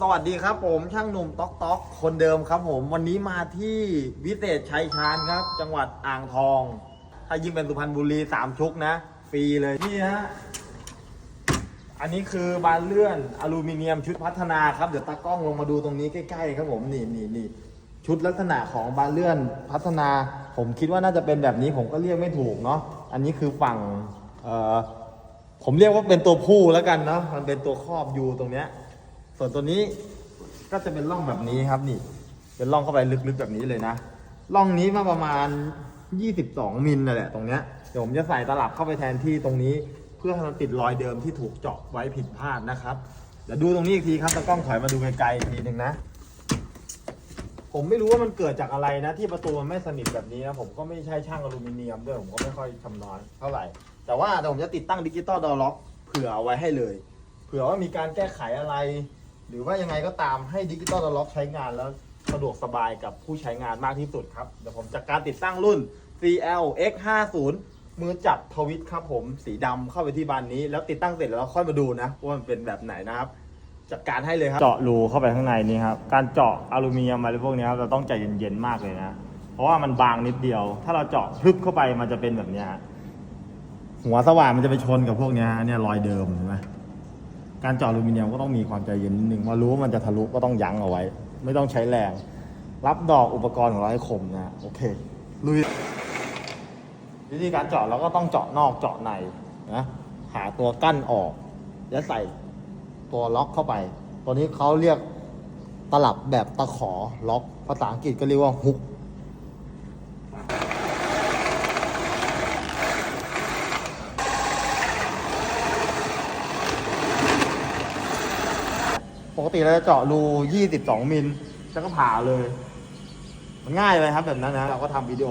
สวัสดีครับผมช่างหนุ่มต๊อกต๊อกคนเดิมครับผมวันนี้มาที่วิเศษชัยชาญครับ จังหวัดอ่างทอง ถ้ายิ่งเป็นสุพรรณบุรีสามชุกนะ ฟรีเลยนี่ฮะอันนี้คือบานเลื่อนอลูมิเนียมชุดพัฒนาครับ เดี๋ยวตากล้องลงมาดูตรงนี้ใกล้ๆครับผมนี่นี่นี่ชุดลักษณะของบานเลื่อนพัฒนา ผมคิดว่าน่าจะเป็นแบบนี้ผมก็เรียกไม่ถูกเนาะอันนี้คือฝั่งเออผมเรียกว่าเป็นตัวผู้แล้วกันเนาะมันเป็นตัวครอบยูตรงเนี้ย ส่วนตัวนี้ก็จะเป็นร่องแบบนี้ครับนี่ เป็นร่องเข้าไปลึกๆแบบนี้เลยนะร่องนี้มาประมาณ 22มิลนั่นแหละตรงเนี้ยเดี๋ยวผมจะใส่ตลับเข้าไปแทนที่ตรงนี้ เพื่อให้มันติดรอยเดิมที่ถูกเจาะไว้ผิดพลาดนะครับเดี๋ยวดูตรงนี้อีกทีครับตะกล้องถอยมาดูไกลๆอีกทีหนึ่งนะ ผมไม่รู้ว่ามันเกิดจากอะไรนะ ที่ประตูมันไม่สนิทแบบนี้นะผมก็ไม่ใช่ช่างอลูมิเนียมด้วยผมก็ไม่ค่อยชำนาญเท่าไหร่ แต่ว่าเดี๋ยวผมจะติดตั้งดิจิตอลดอล็อกเผื่อเอาไว้ให้เลย เผื่อว่ามีการแก้ไขอะไร หรือว่ายังไงก็ตามให้ดิจิตอลล็อกใช้งานแล้วสะดวกสบายกับผู้ใช้งานมากที่สุดครับ เดี๋ยวผมจัดการติดตั้งรุ่น CL X50 มือจับทวิตครับผมสีดำเข้าไปที่บานนี้ แล้วติดตั้งเสร็จแล้วเราค่อยมาดูนะว่ามันเป็นแบบไหนนะครับ จัดการให้เลยครับ เจาะรูเข้าไปข้างในนี้ครับ การเจาะอลูมิเนียมอะไรพวกนี้ครับเราต้องใจเย็นๆมากเลยนะ เพราะว่ามันบางนิดเดียว ถ้าเราเจาะพลึบเข้าไปมันจะเป็นแบบนี้ฮะหัวสว่านมันจะไปชนกับพวกนี้ฮะเนี่ยรอยเดิมเห็นไหม การเจาะอลูมิเนียมก็ต้องมีความใจเย็นนิดนึงว่ารู้ว่ามันจะทะลุก็ต้องยั้งเอาไว้ ไม่ต้องใช้แรง รับดอกอุปกรณ์ของเราให้คมนะโอเคลุยวิธีการเจาะเราก็ต้องเจาะนอกเจาะในนะหาตัวกั้นออก แล้วใส่ตัวล็อกเข้าไป ตัวนี้เขาเรียกตลับแบบตะขอล็อกภาษาอังกฤษก็เรียกว่าฮุก กติเราจะเจาะรู 22 มิลแล้วก็ผ่าเลย มันง่ายเลยครับแบบนั้นนะ เราก็ทำวิดีโอ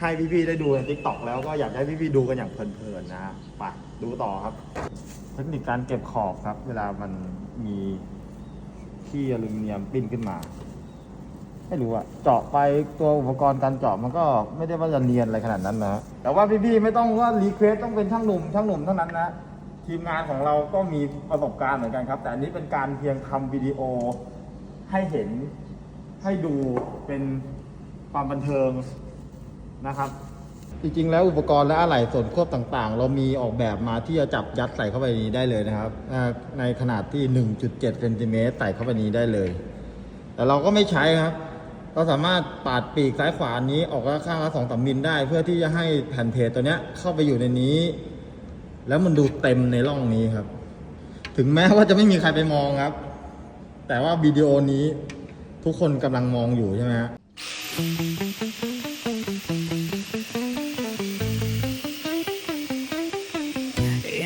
ให้พี่ๆได้ดูในทิกตอกแล้วก็อยากให้พี่ๆดูกันอย่างเพลินๆนะไปดูต่อครับ เทคนิคการเก็บขอบครับ เวลามันมีที่อลูมิเนียมปิ้นขึ้นมาไม่รู้อะเจาะไปตัวอุปกรณ์การเจาะมันก็ไม่ได้ว่าจะเนียนอะไรขนาดนั้นนะ แต่ว่าพี่ๆไม่ต้องว่ารีเควสต้องเป็นช่างหนุ่มช่างหนุ่มเท่านั้นนะ ทีมงานของเราก็มีประสบการณ์เหมือนกันครับ แต่อันนี้เป็นการเพียงทำวิดีโอให้เห็นให้ดูเป็นความบันเทิงนะครับ จริงๆแล้วอุปกรณ์และอะไหล่ส่วนควบต่างๆ เรามีออกแบบมาที่จะจับยัดใส่เข้าไปนี้ได้เลยนะครับในขนาดที่ 1.7เซนติเมตรใส่เข้าไปนี้ได้เลย แต่เราก็ไม่ใช้ครับ เราสามารถปาดปีกซ้ายขวานี้ออกข้างละสองสามมิลได้ เพื่อที่จะให้แผ่นเพจตัวนี้เข้าไปอยู่ในนี้ แล้วมันดูเต็มในร่องนี้ครับ ถึงแม้ว่าจะไม่มีใครไปมองครับ แต่ว่าวิดีโอนี้ทุกคนกำลังมองอยู่ใช่ไหมฮะ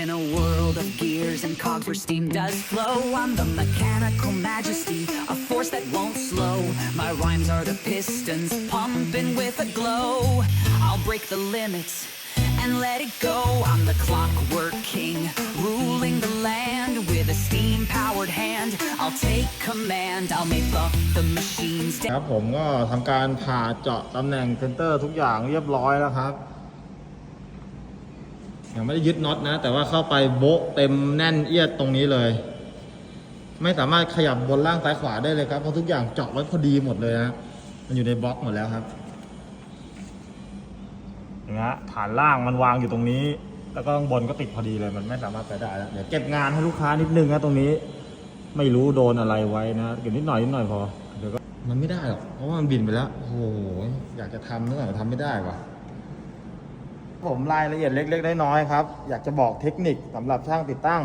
In a world of gears and cogs where steam does flow, I'm the mechanical majesty, a force that won't slow. My rhymes are the pistons pumping with a glow. I'll break the limits and let it go. I'm the clockwork king, ruling the land with a steam powered hand. I'll take command, I'll make the, the machines ครับผมก็ทำการผ่าเจาะตำแหน่งเซนเตอร์ทุกอย่างเรียบร้อยแล้วครับยังไม่ได้ยึดน็อตนะ แต่ว่าเข้าไปโบะเต็มแน่นเอียดตรงนี้เลย ไม่สามารถขยับบนล่างซ้ายขวาได้เลยครับเพราะทุกอย่างเจาะไว้พอดีหมดเลยนะมันอยู่ในบล็อกหมดแล้วครับ อย่างเงี้ยฐานล่างมันวางอยู่ตรงนี้ แล้วก็ข้างบนก็ติดพอดีเลยมันไม่สามารถไปได้แล้วเดี๋ยวเก็บงานให้ลูกค้านิดนึงนะตรงนี้ ไม่รู้โดนอะไรไว้นะเก็บนิดหน่อยนิดหน่อยพอเดี๋ยวก็มันไม่ได้หรอกเพราะว่ามันบินไปแล้วโอ้โหอยากจะทำนึกแต่ทำไม่ได้ว่ะผมรายละเอียดเล็กๆน้อยๆครับ อยากจะบอกเทคนิคสำหรับช่างติดตั้ง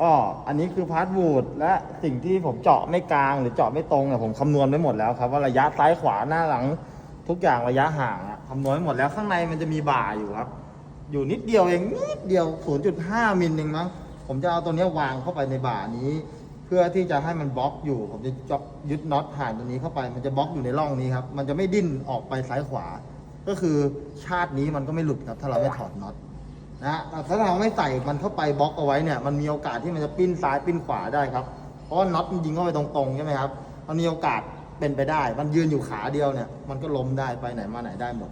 ก็อันนี้คือพาร์ทวูดและสิ่งที่ผมเจาะไม่กลางหรือเจาะไม่ตรงเนี่ยผมคำนวณไว้หมดแล้วครับ ว่าระยะซ้ายขวาหน้าหลังทุกอย่างระยะห่างอะ คำนวณไว้หมดแล้วข้างในมันจะมีบ่าอยู่ครับ อยู่นิดเดียวเองนิดเดียว 0.5 มิลเองมั้งผมจะเอาตัวนี้วางเข้าไปในบ่านี้ เพื่อที่จะให้มันบล็อกอยู่ ผมจะจ็อกยึดน็อตผ่านตัวนี้เข้าไป มันจะบล็อกอยู่ในร่องนี้ครับ มันจะไม่ดิ้นออกไปซ้ายขวา ก็คือชาตินี้มันก็ไม่หลุดครับ ถ้าเราไม่ถอดน็อตนะแต่ถ้าเราไม่ใส่มันเข้าไปบล็อกเอาไว้เนี่ย มันมีโอกาสที่มันจะปิ้นซ้ายปิ้นขวาได้ครับ เพราะน็อตมันยิงเข้าไปตรงๆใช่ไหมครับ มันมีโอกาส เป็นไปได้ มันยืนอยู่ขาเดียวเนี่ย มันก็ล้มได้ไปไหนมาไหนได้หมด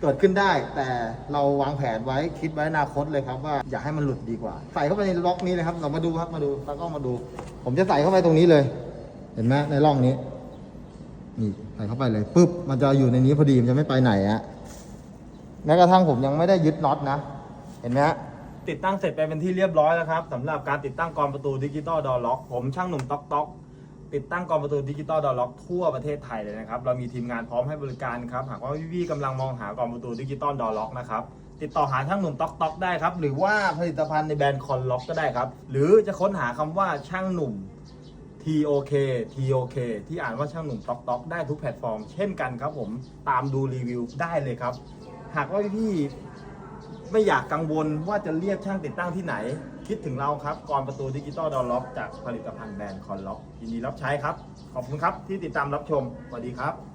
เกิดขึ้นได้ แต่เราวางแผนไว้คิดไว้อนาคตเลยครับ ว่าอยากให้มันหลุดดีกว่า ใส่เข้าไปในล็อกนี้เลยครับ เรามาดูครับมาดูตากล้องมาดู ผมจะใส่เข้าไปตรงนี้เลย เห็นไหมในร่องนี้ นี่ใส่เข้าไปเลยปุ๊บ มันจะอยู่ในนี้พอดีมันจะไม่ไปไหนอะแม้กระทั่งผมยังไม่ได้ยึดน็อตนะ เห็นไหมฮะติดตั้งเสร็จไปเป็นที่เรียบร้อยแล้วครับสำหรับการติดตั้งกรอนประตูดิจิตอลดอล็อก ผมช่างหนุ่มต๊อกต๊อก ติดตั้งกรอนประตูดิจิตอลดอล็อกทั่วประเทศไทยเลยนะครับ เรามีทีมงานพร้อมให้บริการครับ หากว่าพี่ๆกำลังมองหากรอนประตูดิจิตอลดอล็อกนะครับ ติดต่อหาช่างหนุ่มต๊อกต๊อกได้ครับ หรือว่าผลิตภัณฑ์ในแบรนด์คอนล็อกก็ได้ครับ หรือจะค้นหาคำว่าช่างหนุ่ม TOK TOK ที่อ่านว่าช่างหนุ่มต๊อกต๊อกได้ทุกแพลตฟอร์มเช่นกันครับผม ตามดูรีวิวได้เลยครับ หากว่าพี่ ไม่อยากกังวลว่าจะเรียกช่างติดตั้งที่ไหน คิดถึงเราครับกรประตูดิจิตอลดอลล็อกจากผลิตภัณฑ์แบรนด์คอนล็อกยินดีรับใช้ครับ ขอบคุณครับที่ติดตามรับชมสวัสดีครับ